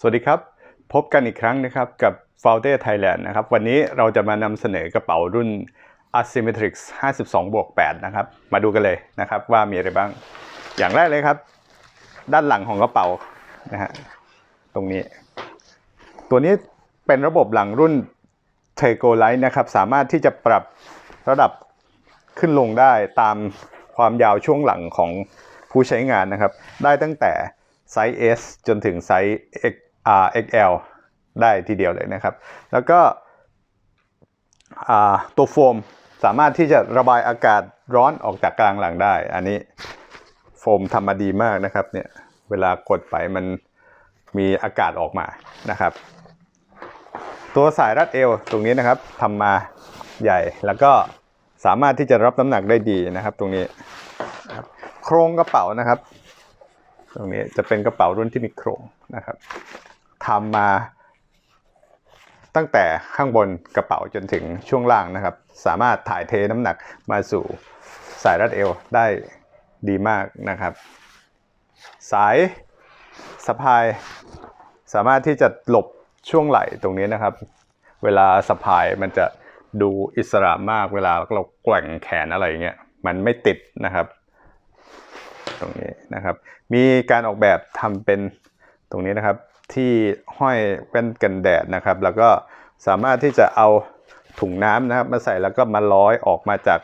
สวัสดีครับ พบกันอีกครั้งนะครับกับ f o u n d e r Thailand นะครับ วันนี้เราจะมานำเสนอกระเป๋ารุ่น Asymmetrix 52บวก8นะครับ มาดูกันเลยนะครับว่ามีอะไรบ้าง อย่างแรกเลยครับ ด้านหลังของกระเป๋านะฮะตรงนี้ ตัวนี้เป็นระบบหลังรุ่น t e g o l i t e นะครับ สามารถที่จะปรับระดับขึ้นลงได้ตามความยาวช่วงหลังของผู้ใช้งานนะครับ ได้ตั้งแต่ไซส์ S จนถึงไซส์ X R XL ได้ทีเดียวเลยนะครับ แล้วก็ตัวโฟมสามารถที่จะระบายอากาศร้อนออกจากกลางหลังได้ อันนี้โฟมทำมาดีมากนะครับเนี่ยเวลากดไปมันมีอากาศออกมานะครับ ตัวสายรัดเอวตรงนี้นะครับทำมาใหญ่แล้วก็สามารถที่จะรับน้ำหนักได้ดีนะครับ ตรงนี้โครงกระเป๋านะครับ ตรงนี้จะเป็นกระเป๋ารุ่นที่มีโครงนะครับ ทำมาตั้งแต่ข้างบนกระเป๋าจนถึงช่วงล่างนะครับ สามารถถ่ายเทน้ำหนักมาสู่สายรัดเอวได้ดีมากนะครับ สายสะพายสามารถที่จะหลบช่วงไหล่ตรงนี้นะครับ เวลาสะพายมันจะดูอิสระมากเวลาเราแกว่งแขนอะไรเงี้ยมันไม่ติดนะครับ ตรงนี้นะครับ มีการออกแบบทำเป็นตรงนี้นะครับ ที่ห้อยแว่นกันแดดนะครับ แล้วก็สามารถที่จะเอาถุงน้ำนะครับ มาใส่แล้วก็มาร้อยออกมาจาก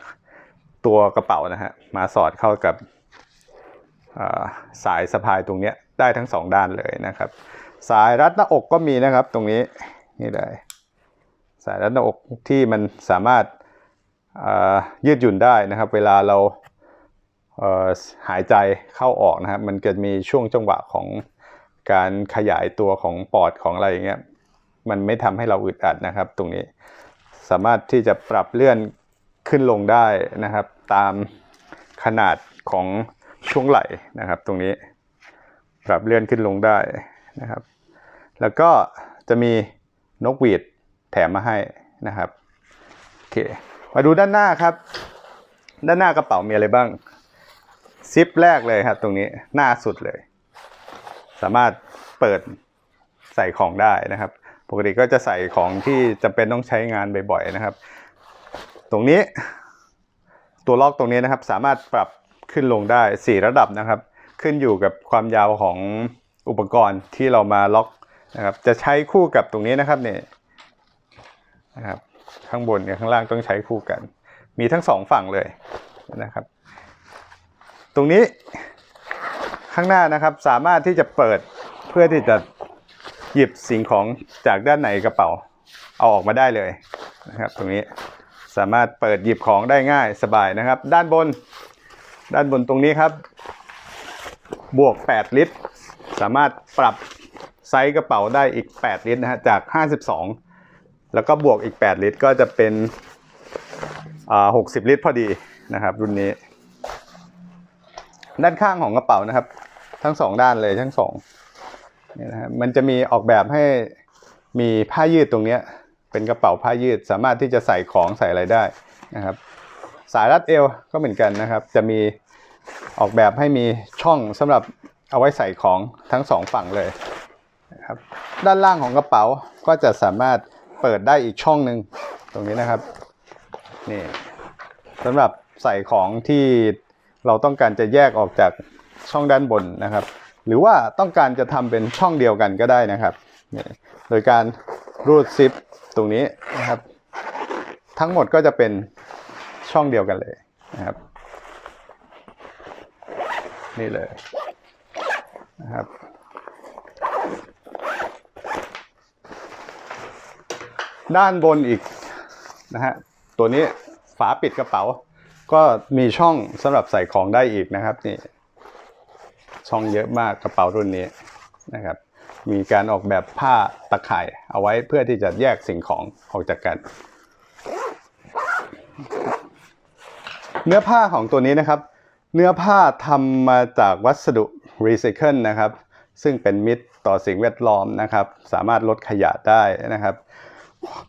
ตัวกระเป๋านะฮะมาสอดเข้ากับาสายสะพายตรงนี้ได้ทั้งสองด้านเลยนะครับ สายรัดหน้าอกก็มีนะครับ ตรงนี้นี่เลยสายรัดหน้าอกที่มันสามารถยืดหยุ่นได้นะครับ เวลาเราเอ่อหายใจเข้าออกนะครับ มันจะมีช่วงจังหวะของ การขยายตัวของปอดของอะไรอย่างเงี้ยมันไม่ทำให้เราอึดอัดนะครับ ตรงนี้สามารถที่จะปรับเลื่อนขึ้นลงได้นะครับ ตามขนาดของช่วงไหล่นะครับ ตรงนี้ปรับเลื่อนขึ้นลงได้นะครับ แล้วก็จะมีนกหวีดแถมมาให้นะครับโอเคมาดูด้านหน้าครับ ด้านหน้ากระเป๋ามีอะไรบ้างซิปแรกเลยครับตรงนี้หน้าสุดเลย สามารถเปิดใส่ของได้นะครับ ปกติก็จะใส่ของที่จำเป็นต้องใช้งานบ่อยๆนะครับ ตรงนี้ตัวล็อกตรงนี้นะครับ สามารถปรับขึ้นลงได้ 4 ระดับนะครับ ขึ้นอยู่กับความยาวของอุปกรณ์ที่เรามาล็อกนะครับ จะใช้คู่กับตรงนี้นะครับเนี่ยนะครับ ข้างบนกับข้างล่างต้องใช้คู่กัน มีทั้งสองฝั่งเลยนะครับ ตรงนี้ ข้างหน้านะครับสามารถที่จะเปิดเพื่อที่จะหยิบสิ่งของจากด้านในกระเป๋า เอาออกมาได้เลยนะครับ ตรงนี้สามารถเปิดหยิบของได้ง่ายสบายนะครับ ด้านบน ด้านบนตรงนี้ครับ บวก 8 ลิตร สามารถปรับไซส์กระเป๋าได้อีก 8 ลิตรนะฮะจาก 52 แล้วก็บวกอีก 8 ลิตรก็จะเป็น 60 ลิตรพอดีนะครับ รุ่นนี้ ด้านข้างของกระเป๋านะครับ ทั้งสองด้านเลยทั้งสองนี่นะฮะมันจะมีออกแบบให้มีผ้ายืดตรงเนี้ยเป็นกระเป๋าผ้ายืดสามารถที่จะใส่ของใส่อะไรได้นะครับ สายรัดเอวก็เหมือนกันนะครับ จะมีออกแบบให้มีช่องสำหรับเอาไว้ใส่ของทั้งสองฝั่งเลยนะครับด้านล่างของกระเป๋าก็จะสามารถเปิดได้อีกช่องหนึ่งตรงนี้นะครับนี่สำหรับใส่ของที่ เราต้องการจะแยกออกจากช่องด้านบนนะครับ หรือว่าต้องการจะทำเป็นช่องเดียวกันก็ได้นะครับโดยการรูดซิปตรงนี้นะครับ ทั้งหมดก็จะเป็นช่องเดียวกันเลยนะครับ นี่เลยนะครับด้านบนอีกนะฮะตัวนี้ฝาปิดกระเป๋า ก็มีช่องสำหรับใส่ของได้อีกนะครับนี่ช่องเยอะมากกระเป๋ารุ่นนี้นะครับ มีการออกแบบผ้าตะข่ายเอาไว้เพื่อที่จะแยกสิ่งของออกจากกัน เนื้อผ้าของตัวนี้นะครับ เนื้อผ้าทำมาจากวัสดุรีไซเคิลนะครับ ซึ่งเป็นมิตรต่อสิ่งแวดล้อมนะครับ สามารถลดขยะได้นะครับ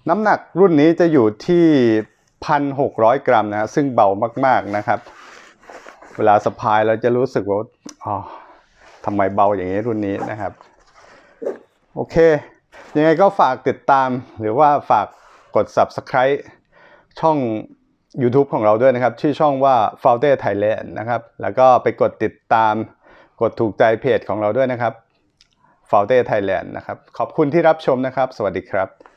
น้ำหนักรุ่นนี้จะอยู่ที่ 1,600 กรัมนะซึ่งเบามากๆนะครับ เวลาสะพายเราจะรู้สึกว่าอ๋อทำไมเบาอย่างนี้รุ่นนี้นะครับ โอเค ยังไงก็ฝากติดตามหรือว่าฝากกด subscribe ช่อง YouTube ของเราด้วยนะครับ ชื่อช่องว่า f o u n d e r Thailand นะครับ แล้วก็ไปกดติดตามกดถูกใจเพจของเราด้วยนะครับ f o u n d e r Thailand นะครับ ขอบคุณที่รับชมนะครับ สวัสดีครับ